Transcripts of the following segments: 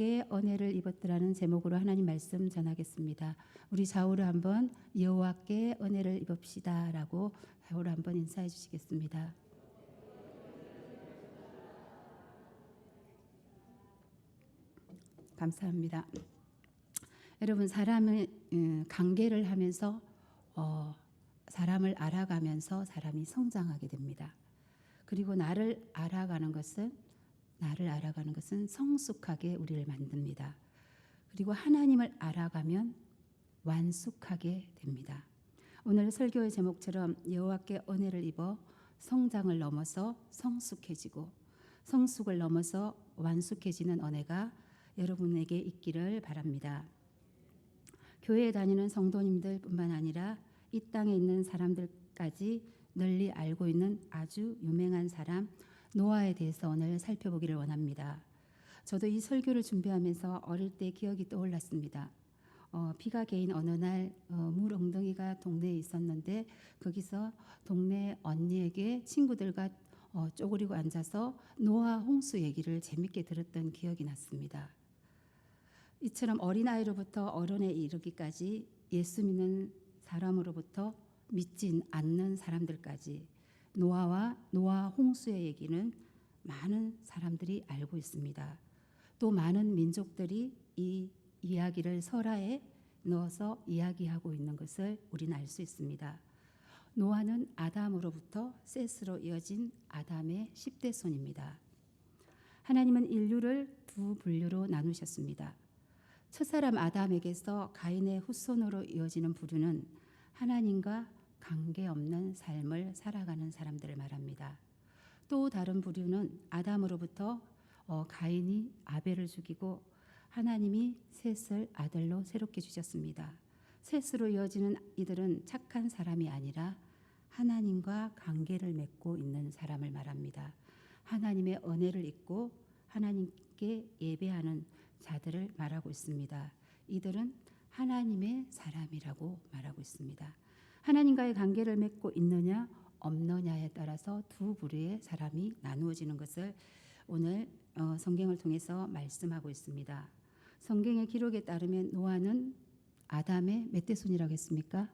여호와께 은혜를 입었더라는 제목으로 하나님 말씀 전하겠습니다. 우리 좌우로 한번 여호와께 은혜를 입읍시다라고 좌우로 한번 인사해 주시겠습니다. 감사합니다. 여러분 사람을 음, 관계를 하면서 어, 사람을 알아가면서 사람이 성장하게 됩니다. 그리고 나를 알아가는 것은 나를 알아가는 것은 성숙하게 우리를 만듭니다. 그리고 하나님을 알아가면 완숙하게 됩니다. 오늘 설교의 제목처럼 여호와께 은혜를 입어 성장을 넘어서 성숙해지고 성숙을 넘어서 완숙해지는 은혜가 여러분에게 있기를 바랍니다. 교회에 다니는 성도님들뿐만 아니라 이 땅에 있는 사람들까지 널리 알고 있는 아주 유명한 사람 노아에 대해서 오늘 살펴보기를 원합니다. 저도 이 설교를 준비하면서 어릴 때 기억이 떠올랐습니다. 어, 비가 개인 어느 날 어, 물 엉덩이가 동네에 있었는데 거기서 동네 언니에게 친구들과 어, 쪼그리고 앉아서 노아 홍수 얘기를 재밌게 들었던 기억이 났습니다. 이처럼 어린아이로부터 어른에 이르기까지 예수 믿는 사람으로부터 믿진 않는 사람들까지 노아와 노아 홍수의 얘기는 많은 사람들이 알고 있습니다. 또 많은 민족들이 이 이야기를 설화에 넣어서 이야기하고 있는 것을 우리는 알 수 있습니다. 노아는 아담으로부터 셋으로 이어진 아담의 10대 손입니다. 하나님은 인류를 두 분류로 나누셨습니다. 첫 사람 아담에게서 가인의 후손으로 이어지는 부류는 하나님과 관계없는 삶을 살아가는 사람들을 말합니다. 또 다른 부류는 아담으로부터 어, 가인이 아벨을 죽이고 하나님이 셋을 아들로 새롭게 주셨습니다. 셋으로 이어지는 이들은 착한 사람이 아니라 하나님과 관계를 맺고 있는 사람을 말합니다. 하나님의 은혜를 잊고 하나님께 예배하는 자들을 말하고 있습니다. 이들은 하나님의 사람이라고 말하고 있습니다. 하나님과의 관계를 맺고 있느냐 없느냐에 따라서 두 부류의 사람이 나누어지는 것을 오늘 어, 성경을 통해서 말씀하고 있습니다. 성경의 기록에 따르면 노아는 아담의 몇 대 손이라고 했습니까?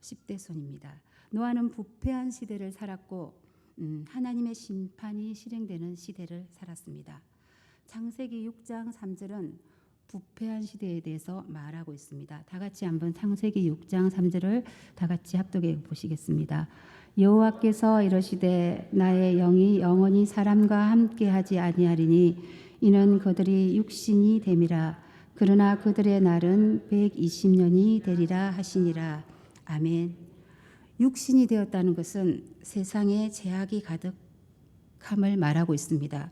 10대 손입니다. 노아는 부패한 시대를 살았고 음, 하나님의 심판이 실행되는 시대를 살았습니다. 창세기 6장 3절은 부패한 시대에 대해서 말하고 있습니다. 다 같이 한번 창세기 6장 3절을 다 같이 합독해 보시겠습니다. 여호와께서 이러시되 나의 영이 영원히 사람과 함께 하지 아니하리니 이는 그들이 육신이 됨이라 그러나 그들의 날은 120년이 되리라 하시니라 아멘. 육신이 되었다는 것은 세상에 제약이 가득함을 말하고 있습니다.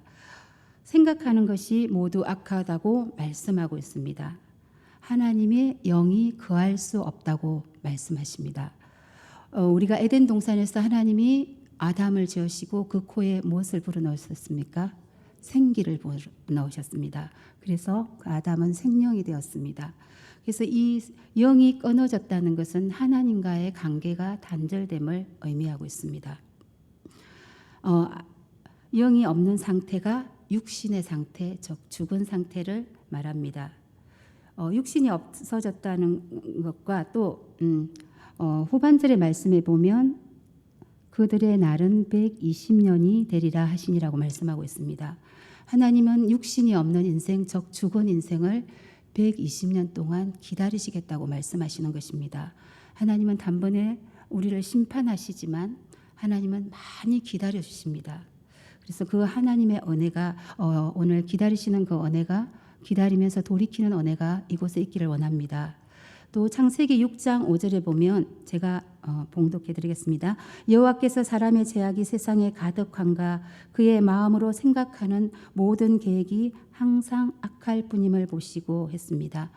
생각하는 것이 모두 악하다고 말씀하고 있습니다. 하나님의 영이 거할 수 없다고 말씀하십니다. 어, 우리가 에덴 동산에서 하나님이 아담을 지으시고 그 코에 무엇을 불어넣으셨습니까? 생기를 불어넣으셨습니다. 그래서 그 아담은 생명이 되었습니다. 그래서 이 영이 끊어졌다는 것은 하나님과의 관계가 단절됨을 의미하고 있습니다. 어, 영이 없는 상태가 육신의 상태, 즉 죽은 상태를 말합니다. 어, 육신이 없어졌다는 것과 또 음, 어, 후반절의 말씀에 보면 그들의 날은 120년이 되리라 하시니라고 말씀하고 있습니다. 하나님은 육신이 없는 인생, 즉 죽은 인생을 120년 동안 기다리시겠다고 말씀하시는 것입니다. 하나님은 단번에 우리를 심판하시지만 하나님은 많이 기다려 주십니다. 그래서 그 하나님의 은혜가 어, 오늘 기다리시는 그 은혜가 기다리면서 돌이키는 은혜가 이곳에 있기를 원합니다. 또 창세기 6장 5절에 보면 제가 어, 봉독해 드리겠습니다. 여호와께서 사람의 제약이 세상에 가득한가 그의 마음으로 생각하는 모든 계획이 항상 악할 뿐임을 보시고 했습니다.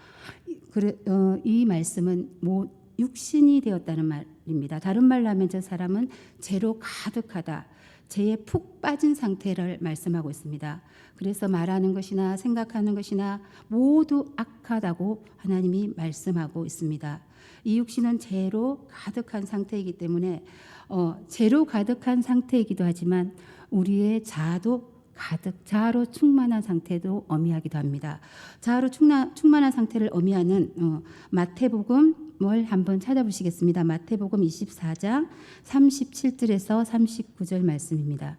그래, 어, 이 말씀은 뭐 육신이 되었다는 말입니다. 다른 말로 하면 저 사람은 죄로 가득하다. 죄에 푹 빠진 상태를 말씀하고 있습니다. 그래서 말하는 것이나 생각하는 것이나 모두 악하다고 하나님이 말씀하고 있습니다. 이 육신은 죄로 가득한 상태이기 때문에 어, 죄로 가득한 상태이기도 하지만 우리의 자아도 가득 자아로 충만한 상태도 의미하기도 합니다. 자아로 충만한 상태를 의미하는 어, 마태복음 을 한번 찾아보시겠습니다. 마태복음 24장 37절에서 39절 말씀입니다.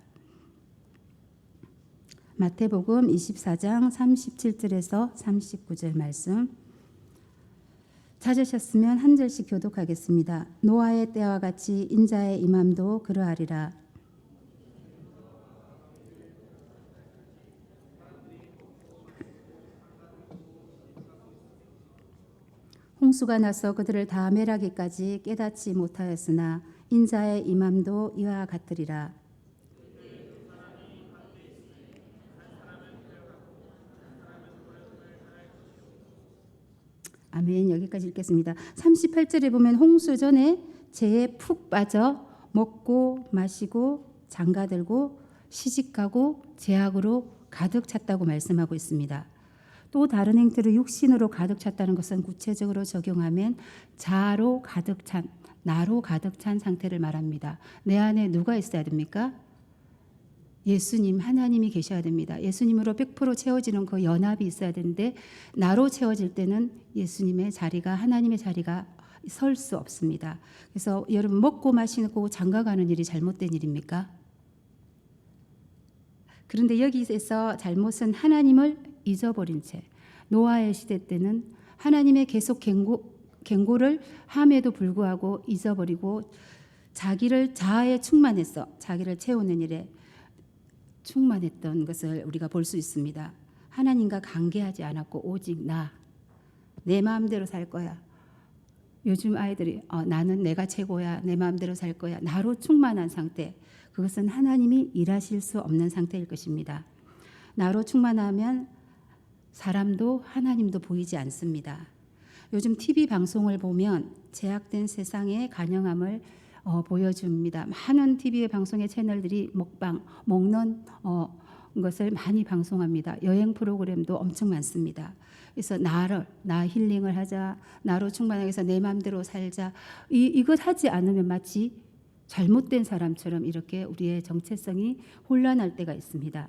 마태복음 24장 37절에서 39절 말씀. 찾으셨으면 한 절씩 교독하겠습니다. 노아의 때와 같이 인자의 임함도 그러하리라. 홍수가 나서 그들을 다 멸하기까지 깨닫지 못하였으나 인자의 임함도 이와 같으리라. 아멘. 여기까지 읽겠습니다. 38절에 보면 홍수 전에 재에 푹 빠져 먹고 마시고 장가들고 시집가고 제약으로 가득 찼다고 말씀하고 있습니다. 또 다른 행태로 육신으로 가득 찼다는 것은 구체적으로 적용하면 자로 가득 찬 나로 가득 찬 상태를 말합니다. 내 안에 누가 있어야 됩니까? 예수님 하나님이 계셔야 됩니다. 예수님으로 100% 채워지는 그 연합이 있어야 되는데 나로 채워질 때는 예수님의 자리가 하나님의 자리가 설 수 없습니다. 그래서 여러분 먹고 마시고 장가 가는 일이 잘못된 일입니까? 그런데 여기에서 잘못은 하나님을 잊어버린 채 노아의 시대 때는 하나님의 계속 경고, 경고를 함에도 불구하고 잊어버리고 자기를 자아에 충만해서 자기를 채우는 일에 충만했던 것을 우리가 볼 수 있습니다. 하나님과 관계하지 않았고 오직 나, 내 마음대로 살 거야. 요즘 아이들이 어, 나는 내가 최고야, 내 마음대로 살 거야. 나로 충만한 상태. 그것은 하나님이 일하실 수 없는 상태일 것입니다. 나로 충만하면 사람도 하나님도 보이지 않습니다. 요즘 TV 방송을 보면 제약된 세상의 간영함을 어, 보여줍니다. 많은 TV의 방송의 채널들이 먹방, 먹는 어, 것을 많이 방송합니다. 여행 프로그램도 엄청 많습니다. 그래서 나를 나 힐링을 하자, 나로 충만하게 해서 내 마음대로 살자. 이 이것 하지 않으면 마치 잘못된 사람처럼 이렇게 우리의 정체성이 혼란할 때가 있습니다.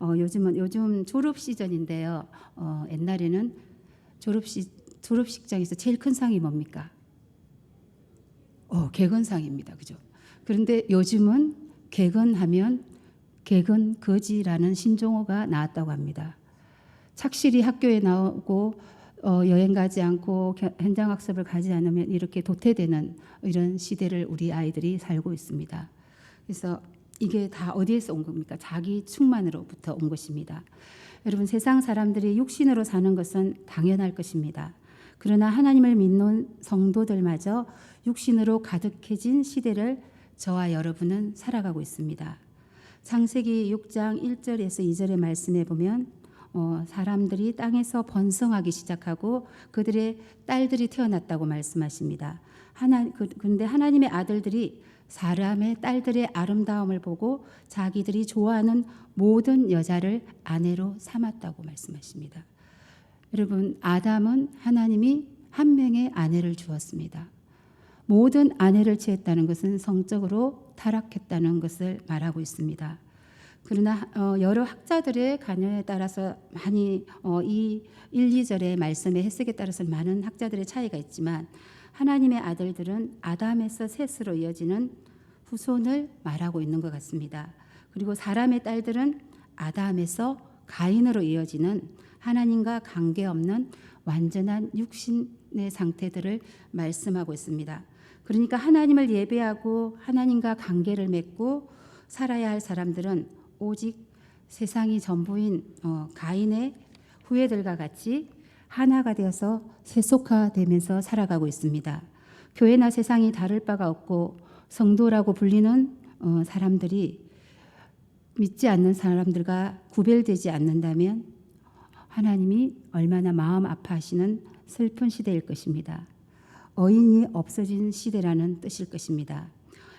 어, 요즘은 요즘 졸업 시즌인데요. 어, 옛날에는 졸업식 졸업식장에서 제일 큰 상이 뭡니까? 어, 개건상입니다. 그죠? 그런데 요즘은 개건하면 개건 거지라는 신종어가 나왔다고 합니다. 착실히 학교에 나오고 어, 여행 가지 않고 겨, 현장 학습을 가지 않으면 이렇게 도태되는 이런 시대를 우리 아이들이 살고 있습니다. 그래서 이게 다 어디에서 온 겁니까? 자기 충만으로부터 온 것입니다. 여러분 세상 사람들이 육신으로 사는 것은 당연할 것입니다. 그러나 하나님을 믿는 성도들마저 육신으로 가득해진 시대를 저와 여러분은 살아가고 있습니다. 창세기 6장 1절에서 2절의 말씀에 보면 어, 사람들이 땅에서 번성하기 시작하고 그들의 딸들이 태어났다고 말씀하십니다. 하나 그, 근데 하나님의 아들들이 사람의 딸들의 아름다움을 보고 자기들이 좋아하는 모든 여자를 아내로 삼았다고 말씀하십니다. 여러분 아담은 하나님이 한 명의 아내를 주었습니다. 모든 아내를 취했다는 것은 성적으로 타락했다는 것을 말하고 있습니다. 그러나 어, 여러 학자들의 관여에 따라서 많이 어, 이 1, 2절의 말씀의 해석에 따라서 많은 학자들의 차이가 있지만 하나님의 아들들은 아담에서 셋으로 이어지는 후손을 말하고 있는 것 같습니다. 그리고 사람의 딸들은 아담에서 가인으로 이어지는 하나님과 관계없는 완전한 육신의 상태들을 말씀하고 있습니다. 그러니까 하나님을 예배하고 하나님과 관계를 맺고 살아야 할 사람들은 오직 세상이 전부인 어, 가인의 후예들과 같이 하나가 되어서 세속화되면서 살아가고 있습니다. 교회나 세상이 다를 바가 없고 성도라고 불리는 어, 사람들이 믿지 않는 사람들과 구별되지 않는다면 하나님이 얼마나 마음 아파하시는 슬픈 시대일 것입니다. 어인이 없어진 시대라는 뜻일 것입니다.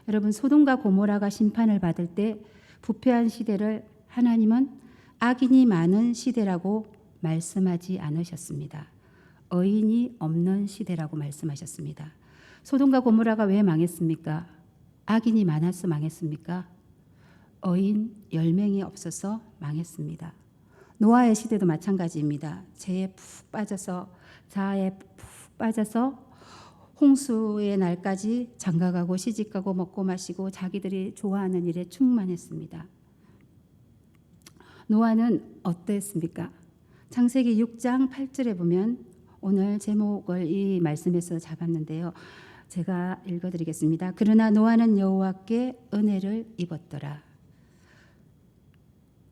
여러분 소돔과 고모라가 심판을 받을 때 부패한 시대를 하나님은 악인이 많은 시대라고 말씀하지 않으셨습니다. 어인이 없는 시대라고 말씀하셨습니다. 소돔과 고모라가 왜 망했습니까? 악인이 많아서 망했습니까? 어인 10명이 없어서 망했습니다. 노아의 시대도 마찬가지입니다. 죄에 푹 빠져서 자아에 푹 빠져서 홍수의 날까지 장가가고 시집가고 먹고 마시고 자기들이 좋아하는 일에 충만했습니다. 노아는 어땠습니까? 창세기 6장 8절에 보면 오늘 제목을 이 말씀에서 잡았는데요. 제가 읽어드리겠습니다. 그러나 노아는 여호와께 은혜를 입었더라.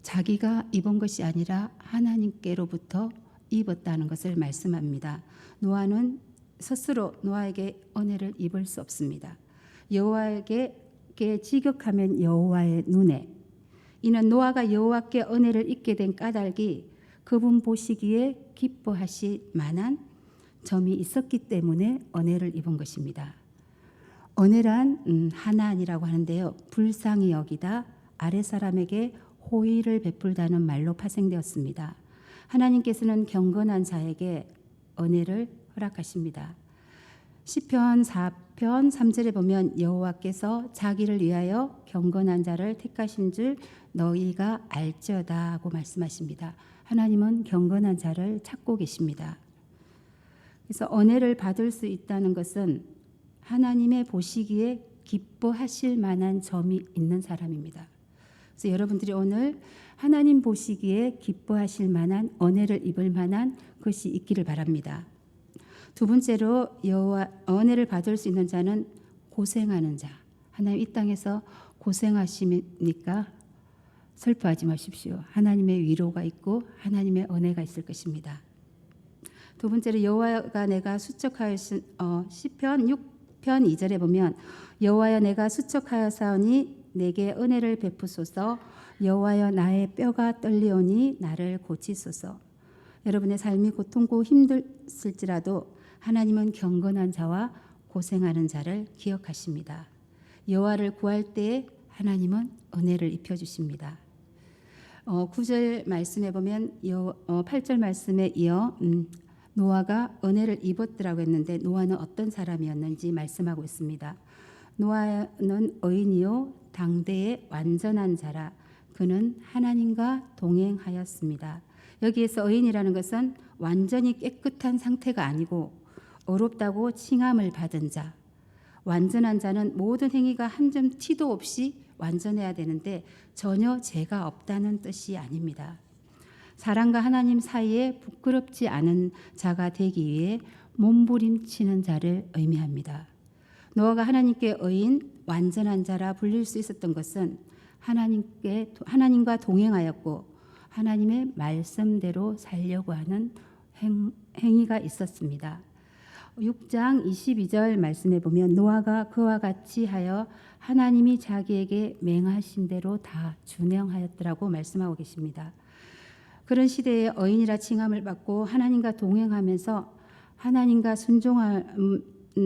자기가 입은 것이 아니라 하나님께로부터 입었다는 것을 말씀합니다. 노아는 스스로 노아에게 은혜를 입을 수 없습니다. 여호와에게 지극하면 여호와의 눈에 이는 노아가 여호와께 은혜를 입게 된 까닭이 그분 보시기에 기뻐하실 만한 점이 있었기 때문에 은혜를 입은 것입니다. 은혜란 음, 하나니라고 하는데요. 불쌍히 여기다 아래 사람에게 호의를 베풀다는 말로 파생되었습니다. 하나님께서는 경건한 자에게 은혜를 허락하십니다. 시편 4편 3절에 보면 여호와께서 자기를 위하여 경건한 자를 택하신 줄 너희가 알지어다 하고 말씀하십니다. 하나님은 경건한 자를 찾고 계십니다. 그래서 은혜를 받을 수 있다는 것은 하나님의 보시기에 기뻐하실 만한 점이 있는 사람입니다. 그래서 여러분들이 오늘 하나님 보시기에 기뻐하실 만한 은혜를 입을 만한 것이 있기를 바랍니다. 두 번째로 여호와 은혜를 받을 수 있는 자는 고생하는 자. 하나님 이 땅에서 고생하십니까? 슬퍼하지 마십시오. 하나님의 위로가 있고 하나님의 은혜가 있을 것입니다. 두 번째로 여호와가 내가 수척하였은 어, 시편 6편 2절에 보면 여호와여 내가 수척하여사오니 내게 은혜를 베푸소서 여호와여 나의 뼈가 떨리오니 나를 고치소서 여러분의 삶이 고통고 힘들을지라도 하나님은 경건한 자와 고생하는 자를 기억하십니다. 여호와를 구할 때에 하나님은 은혜를 입혀 주십니다. 어, 9절 말씀에 보면 여, 어, 8절 말씀에 이어 음, 노아가 은혜를 입었더라고 했는데 노아는 어떤 사람이었는지 말씀하고 있습니다. 노아는 의인이요 당대의 완전한 자라 그는 하나님과 동행하였습니다. 여기에서 의인이라는 것은 완전히 깨끗한 상태가 아니고 어렵다고 칭함을 받은 자. 완전한 자는 모든 행위가 한 점 티도 없이 완전해야 되는데 전혀 죄가 없다는 뜻이 아닙니다. 사랑과 하나님 사이에 부끄럽지 않은 자가 되기 위해 몸부림치는 자를 의미합니다. 노아가 하나님께 의인 완전한 자라 불릴 수 있었던 것은 하나님께 하나님과 동행하였고 하나님의 말씀대로 살려고 하는 행, 행위가 있었습니다. 6장 22절 말씀에 보면 노아가 그와 같이 하여 하나님이 자기에게 맹하신 대로 다 준행하였더라고 말씀하고 계십니다. 그런 시대에 어인이라 칭함을 받고 하나님과 동행하면서 하나님과 순종한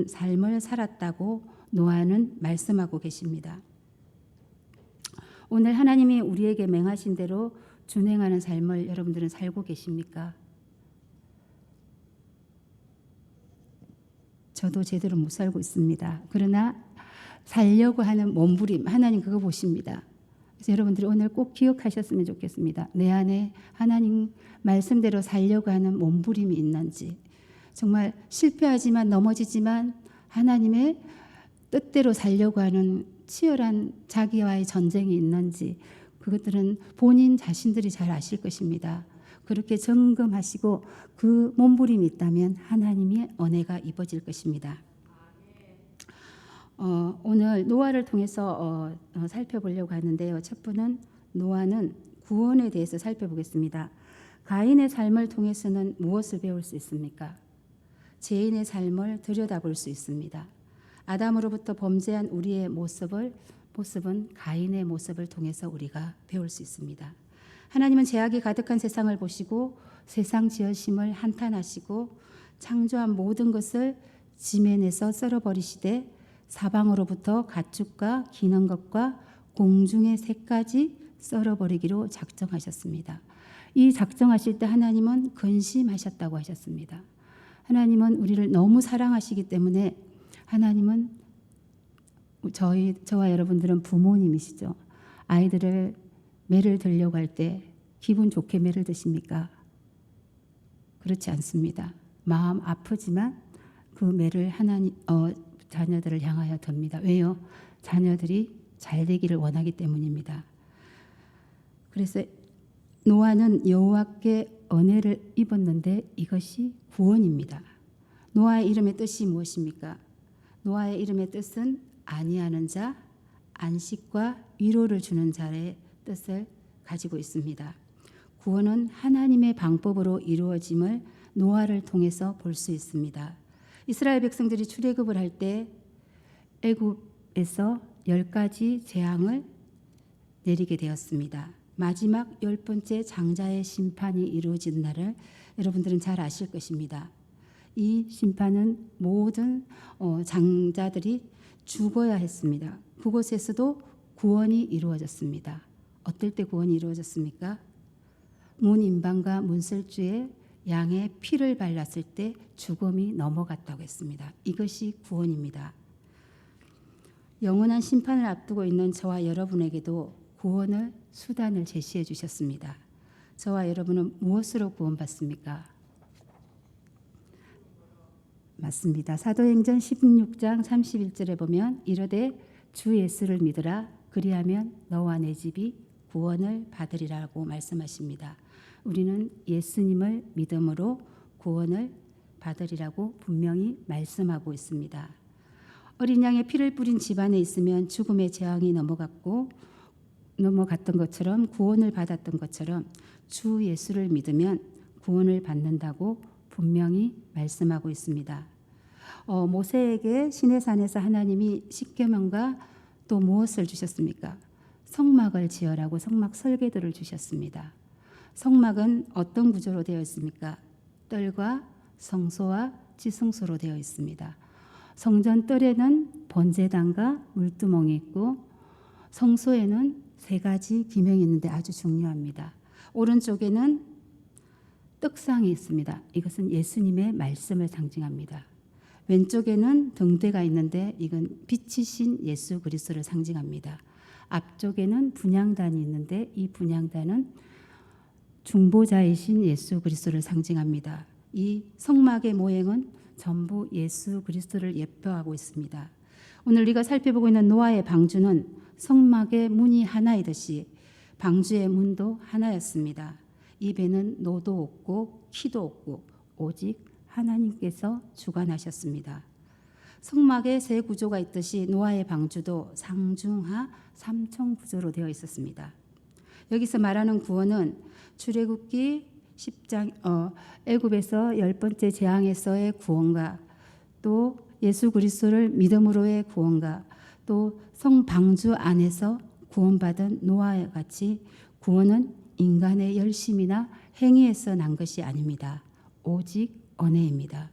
삶을 살았다고 노아는 말씀하고 계십니다. 오늘 하나님이 우리에게 맹하신 대로 준행하는 삶을 여러분들은 살고 계십니까? 저도 제대로 못 살고 있습니다. 그러나 살려고 하는 몸부림 하나님 그거 보십니다. 그래서 여러분들이 오늘 꼭 기억하셨으면 좋겠습니다. 내 안에 하나님 말씀대로 살려고 하는 몸부림이 있는지 정말 실패하지만 넘어지지만 하나님의 뜻대로 살려고 하는 치열한 자기와의 전쟁이 있는지 그것들은 본인 자신들이 잘 아실 것입니다. 그렇게 점검하시고 그 몸부림이 있다면 하나님의 은혜가 입어질 것입니다. 어, 오늘 노아를 통해서 어, 어, 살펴보려고 하는데요. 첫 분은 노아는 구원에 대해서 살펴보겠습니다. 가인의 삶을 통해서는 무엇을 배울 수 있습니까? 죄인의 삶을 들여다볼 수 있습니다. 아담으로부터 범죄한 우리의 모습을 모습은 가인의 모습을 통해서 우리가 배울 수 있습니다. 하나님은 죄악이 가득한 세상을 보시고 세상 지으심을 한탄하시고 창조한 모든 것을 지면에서 썰어버리시되 사방으로부터 가축과 기는 것과 공중의 새까지 썰어버리기로 작정하셨습니다. 이 작정하실 때 하나님은 근심하셨다고 하셨습니다. 하나님은 우리를 너무 사랑하시기 때문에 하나님은 저희 저와 여러분들은 부모님이시죠. 아이들을 매를 들려고 할 때 기분 좋게 매를 드십니까? 그렇지 않습니다. 마음 아프지만 그 매를 하나님 어, 자녀들을 향하여 듭니다. 왜요? 자녀들이 잘 되기를 원하기 때문입니다. 그래서 노아는 여호와께 은혜를 입었는데 이것이 구원입니다. 노아의 이름의 뜻이 무엇입니까? 노아의 이름의 뜻은 아니하는 자, 안식과 위로를 주는 자의 뜻을 가지고 있습니다. 구원은 하나님의 방법으로 이루어짐을 노아를 통해서 볼 수 있습니다. 이스라엘 백성들이 출애굽을 할 때 애굽에서 열 가지 재앙을 내리게 되었습니다. 마지막 열 번째 장자의 심판이 이루어진 날을 여러분들은 잘 아실 것입니다. 이 심판은 모든 어, 장자들이 죽어야 했습니다. 그곳에서도 구원이 이루어졌습니다. 어떨 때 구원이 이루어졌습니까? 문인방과 문설주에 양의 피를 발랐을 때 죽음이 넘어갔다고 했습니다. 이것이 구원입니다. 영원한 심판을 앞두고 있는 저와 여러분에게도 구원을 수단을 제시해 주셨습니다. 저와 여러분은 무엇으로 구원받습니까? 맞습니다. 사도행전 16장 31절에 보면 이르되 주 예수를 믿으라 그리하면 너와 내 집이 구원을 받으리라고 말씀하십니다. 우리는 예수님을 믿음으로 구원을 받으리라고 분명히 말씀하고 있습니다. 어린 양의 피를 뿌린 집안에 있으면 죽음의 재앙이 넘어갔고 넘어갔던 것처럼 구원을 받았던 것처럼 주 예수를 믿으면 구원을 받는다고 분명히 말씀하고 있습니다. 어, 모세에게 시내산에서 하나님이 십계명과 또 무엇을 주셨습니까? 성막을 지어라고 성막 설계도를 주셨습니다. 성막은 어떤 구조로 되어 있습니까? 뜰과 성소와 지성소로 되어 있습니다. 성전 뜰에는 번제단과 물두멍이 있고 성소에는 세 가지 기명이 있는데 아주 중요합니다. 오른쪽에는 떡상이 있습니다. 이것은 예수님의 말씀을 상징합니다. 왼쪽에는 등대가 있는데 이건 빛이신 예수 그리스도를 상징합니다. 앞쪽에는 분향단이 있는데 이 분향단은 중보자이신 예수 그리스도를 상징합니다. 이 성막의 모형은 전부 예수 그리스도를 예표하고 있습니다. 오늘 우리가 살펴보고 있는 노아의 방주는 성막의 문이 하나이듯이 방주의 문도 하나였습니다. 이 배는 노도 없고 키도 없고 오직 하나님께서 주관하셨습니다. 성막의 세 구조가 있듯이 노아의 방주도 상중하 삼청 구조로 되어 있었습니다. 여기서 말하는 구원은 출애굽기 10장 어, 애굽에서 열 번째 재앙에서의 구원과 또 예수 그리스도를 믿음으로의 구원과 또 성방주 안에서 구원받은 노아와 같이 구원은 인간의 열심이나 행위에서 난 것이 아닙니다. 오직 은혜입니다.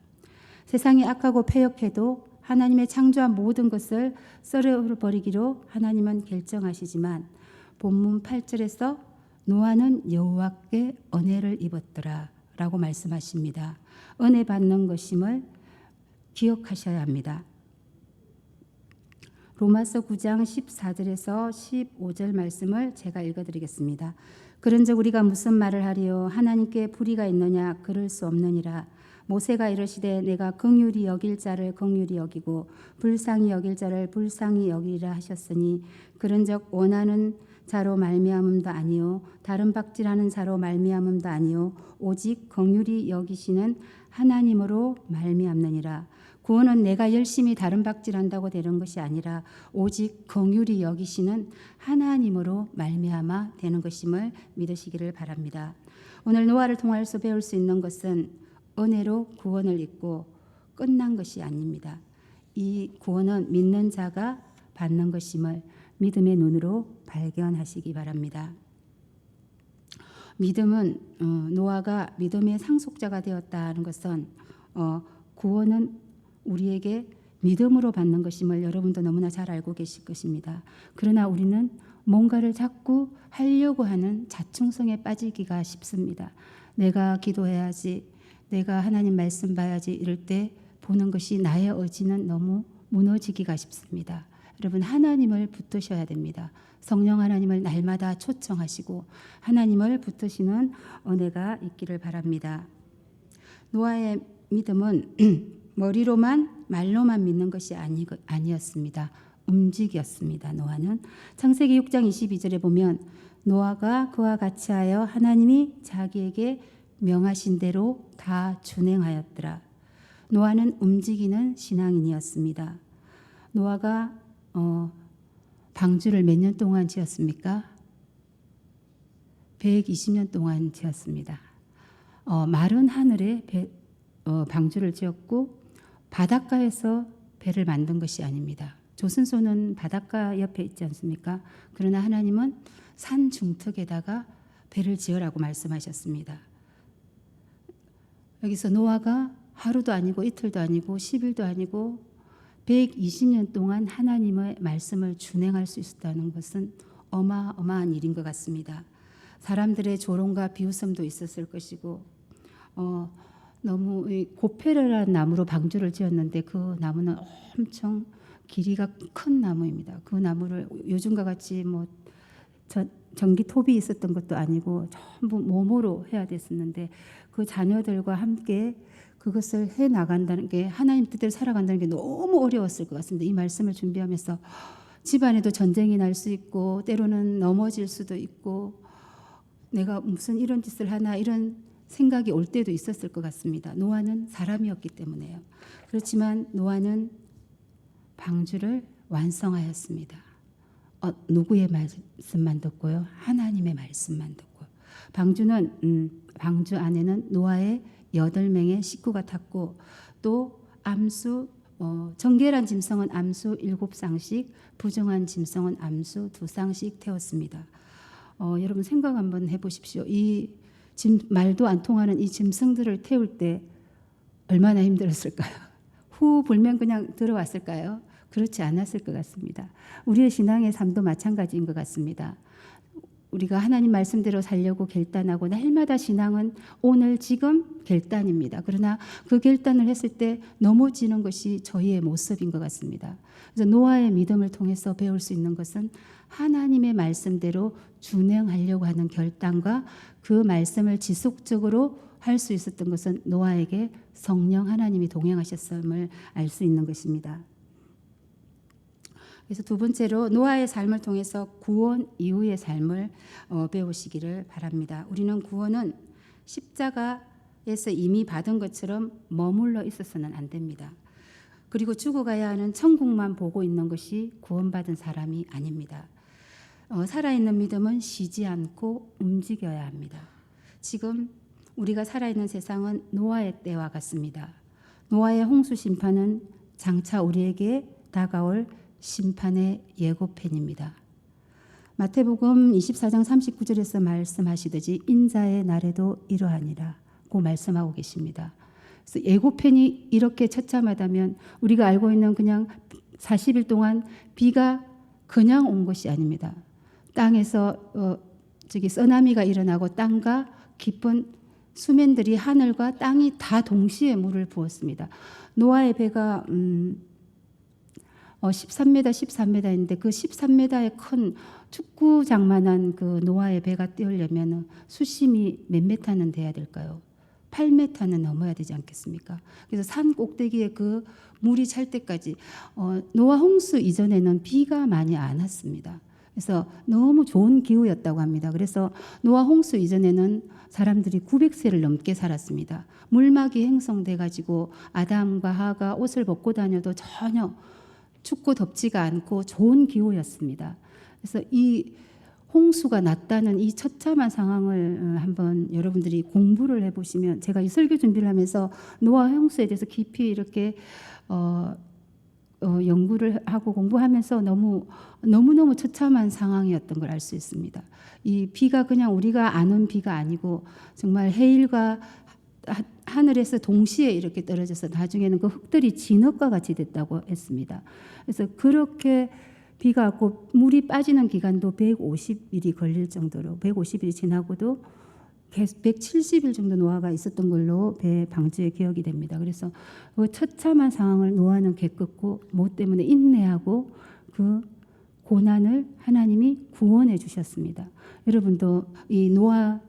세상이 악하고 패역해도 하나님의 창조한 모든 것을 썰어버리기로 하나님은 결정하시지만 본문 8절에서 노아는 여호와께 은혜를 입었더라 라고 말씀하십니다. 은혜 받는 것임을 기억하셔야 합니다. 로마서 9장 14절에서 15절 말씀을 제가 읽어드리겠습니다. 그런즉 우리가 무슨 말을 하리요 하나님께 불의가 있느냐 그럴 수 없느니라 모세가 이르시되 내가 긍휼히 여길 자를 긍휼히 여기고 불쌍히 여길 자를 불쌍히 여기리라 하셨으니 그런즉 원하는 자로 말미암음도 아니요 다른 박질하는 자로 말미암음도 아니요 오직 긍휼히 여기시는 하나님으로 말미암느니라 구원은 내가 열심히 다른 박질한다고 되는 것이 아니라 오직 긍휼히 여기시는 하나님으로 말미암아 되는 것임을 믿으시기를 바랍니다. 오늘 노아를 통하여서 배울 수 있는 것은 은혜로 구원을 입고 끝난 것이 아닙니다. 이 구원은 믿는 자가 받는 것임을 믿음의 눈으로 발견하시기 바랍니다. 믿음은 어, 노아가 믿음의 상속자가 되었다는 것은 어, 구원은 우리에게 믿음으로 받는 것임을 여러분도 너무나 잘 알고 계실 것입니다. 그러나 우리는 뭔가를 자꾸 하려고 하는 자충성에 빠지기가 쉽습니다. 내가 기도해야지, 내가 하나님 말씀 봐야지 이럴 때 보는 것이 나의 의지는 너무 무너지기가 쉽습니다. 여러분 하나님을 붙드셔야 됩니다. 성령 하나님을 날마다 초청하시고 하나님을 붙드시는 은혜가 있기를 바랍니다. 노아의 믿음은 머리로만 말로만 믿는 것이 아니, 아니었습니다. 움직였습니다. 노아는 창세기 6장 22절에 보면 노아가 그와 같이 하여 하나님이 자기에게 명하신 대로 다 준행하였더라. 노아는 움직이는 신앙인이었습니다. 노아가 어, 방주를 몇 년 동안 지었습니까? 120년 동안 지었습니다. 어, 마른 하늘에 배, 어, 방주를 지었고 바닷가에서 배를 만든 것이 아닙니다. 조선소는 바닷가 옆에 있지 않습니까? 그러나 하나님은 산 중턱에다가 배를 지으라고 말씀하셨습니다. 여기서 노아가 하루도 아니고 이틀도 아니고 10일도 아니고 120년 동안 하나님의 말씀을 준행할 수 있었다는 것은 어마어마한 일인 것 같습니다. 사람들의 조롱과 비웃음도 있었을 것이고 어, 너무 이 고페르라는 나무로 방주를 지었는데 그 나무는 엄청 길이가 큰 나무입니다. 그 나무를 요즘과 같이 뭐 저, 전기 톱이 있었던 것도 아니고 전부 몸으로 해야 됐었는데 그 자녀들과 함께 그것을 해 나간다는 게 하나님 뜻대로 살아간다는 게 너무 어려웠을 것 같습니다. 이 말씀을 준비하면서 집안에도 전쟁이 날 수 있고 때로는 넘어질 수도 있고 내가 무슨 이런 짓을 하나 이런 생각이 올 때도 있었을 것 같습니다. 노아는 사람이었기 때문에요. 그렇지만 노아는 방주를 완성하였습니다. 어, 누구의 말씀만 듣고요? 하나님의 말씀만 듣고. 방주는 음, 방주 안에는 노아의 여덟 명의 식구가 탔고 또 암수 어, 정결한 짐승은 암수 일곱 쌍씩, 부정한 짐승은 암수 두 쌍씩 태웠습니다. 어, 여러분 생각 한번 해보십시오. 이 짐, 말도 안 통하는 이 짐승들을 태울 때 얼마나 힘들었을까요? 후 불면 그냥 들어왔을까요? 그렇지 않았을 것 같습니다. 우리의 신앙의 삶도 마찬가지인 것 같습니다. 우리가 하나님 말씀대로 살려고 결단하고 날마다 신앙은 오늘 지금 결단입니다. 그러나 그 결단을 했을 때 넘어지는 것이 저희의 모습인 것 같습니다. 그래서 노아의 믿음을 통해서 배울 수 있는 것은 하나님의 말씀대로 준행하려고 하는 결단과 그 말씀을 지속적으로 할 수 있었던 것은 노아에게 성령 하나님이 동행하셨음을 알 수 있는 것입니다. 그래서 두 번째로 노아의 삶을 통해서 구원 이후의 삶을 어, 배우시기를 바랍니다. 우리는 구원은 십자가에서 이미 받은 것처럼 머물러 있어서는 안 됩니다. 그리고 죽어가야 하는 천국만 보고 있는 것이 구원받은 사람이 아닙니다. 어, 살아있는 믿음은 쉬지 않고 움직여야 합니다. 지금 우리가 살아있는 세상은 노아의 때와 같습니다. 노아의 홍수 심판은 장차 우리에게 다가올 심판의 예고편입니다. 마태복음 24장 39절에서 말씀하시듯이 인자의 날에도 이러하니라고 말씀하고 계십니다. 그래서 예고편이 이렇게 처참하다면 우리가 알고 있는 그냥 40일 동안 비가 그냥 온 것이 아닙니다. 땅에서 어, 저기 쓰나미가 일어나고 땅과 깊은 수면들이 하늘과 땅이 다 동시에 물을 부었습니다. 노아의 배가 음, 어, 13m, 13m인데 그 13m의 큰 축구장만한 그 노아의 배가 띄우려면 수심이 몇 메타는 돼야 될까요? 8m는 넘어야 되지 않겠습니까? 그래서 산 꼭대기에 그 물이 찰 때까지 어, 노아 홍수 이전에는 비가 많이 안 왔습니다. 그래서 너무 좋은 기후였다고 합니다. 그래서 노아 홍수 이전에는 사람들이 900세를 넘게 살았습니다. 물막이 형성돼 가지고 아담과 하가 옷을 벗고 다녀도 전혀 춥고 덥지가 않고 좋은 기후였습니다. 그래서 이 홍수가 났다는 이 처참한 상황을 어, 한번 여러분들이 공부를 해보시면 제가 이 설교 준비를 하면서 노아 홍수에 대해서 깊이 이렇게 어, 어, 연구를 하고 공부하면서 너무 너무 너무 처참한 상황이었던 걸 알 수 있습니다. 이 비가 그냥 우리가 아는 비가 아니고 정말 해일과 하늘에서 동시에 이렇게 떨어져서 나중에는 그 흙들이 진흙과 같이 됐다고 했습니다. 그래서 그렇게 비가 왔고 물이 빠지는 기간도 150일이 걸릴 정도로 150일이 지나고도 170일 정도 노아가 있었던 걸로 배 방주의 기억이 됩니다. 그래서 그 처참한 상황을 노아는 겪었고 뭐 때문에 인내하고 그 고난을 하나님이 구원해 주셨습니다. 여러분도 이 노아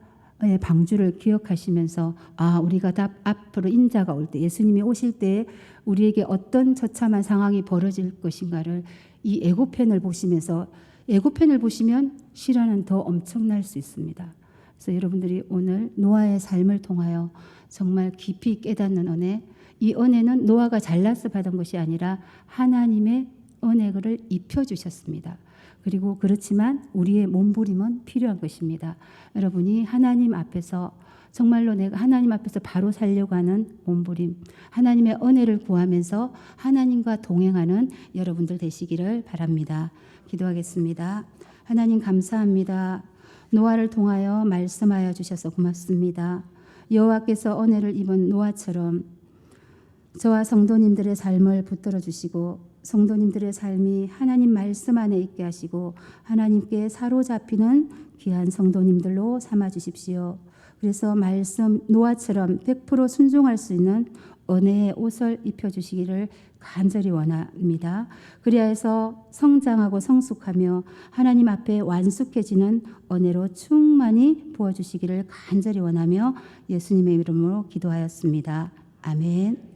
의 방주를 기억하시면서 아 우리가 다 앞으로 인자가 올 때 예수님이 오실 때 우리에게 어떤 처참한 상황이 벌어질 것인가를 이 예고편을 보시면서 예고편을 보시면 실화는 더 엄청날 수 있습니다. 그래서 여러분들이 오늘 노아의 삶을 통하여 정말 깊이 깨닫는 은혜, 이 은혜는 노아가 잘나서 받은 것이 아니라 하나님의 은혜를 입혀 주셨습니다. 그리고 그렇지만 우리의 몸부림은 필요한 것입니다. 여러분이 하나님 앞에서 정말로 내가 하나님 앞에서 바로 살려고 하는 몸부림, 하나님의 은혜를 구하면서 하나님과 동행하는 여러분들 되시기를 바랍니다. 기도하겠습니다. 하나님 감사합니다. 노아를 통하여 말씀하여 주셔서 고맙습니다. 여호와께서 은혜를 입은 노아처럼 저와 성도님들의 삶을 붙들어 주시고 성도님들의 삶이 하나님 말씀 안에 있게 하시고 하나님께 사로잡히는 귀한 성도님들로 삼아 주십시오. 그래서 말씀 노아처럼 100% 순종할 수 있는 은혜의 옷을 입혀 주시기를 간절히 원합니다. 그리하여서 성장하고 성숙하며 하나님 앞에 완숙해지는 은혜로 충만히 부어 주시기를 간절히 원하며 예수님의 이름으로 기도하였습니다. 아멘.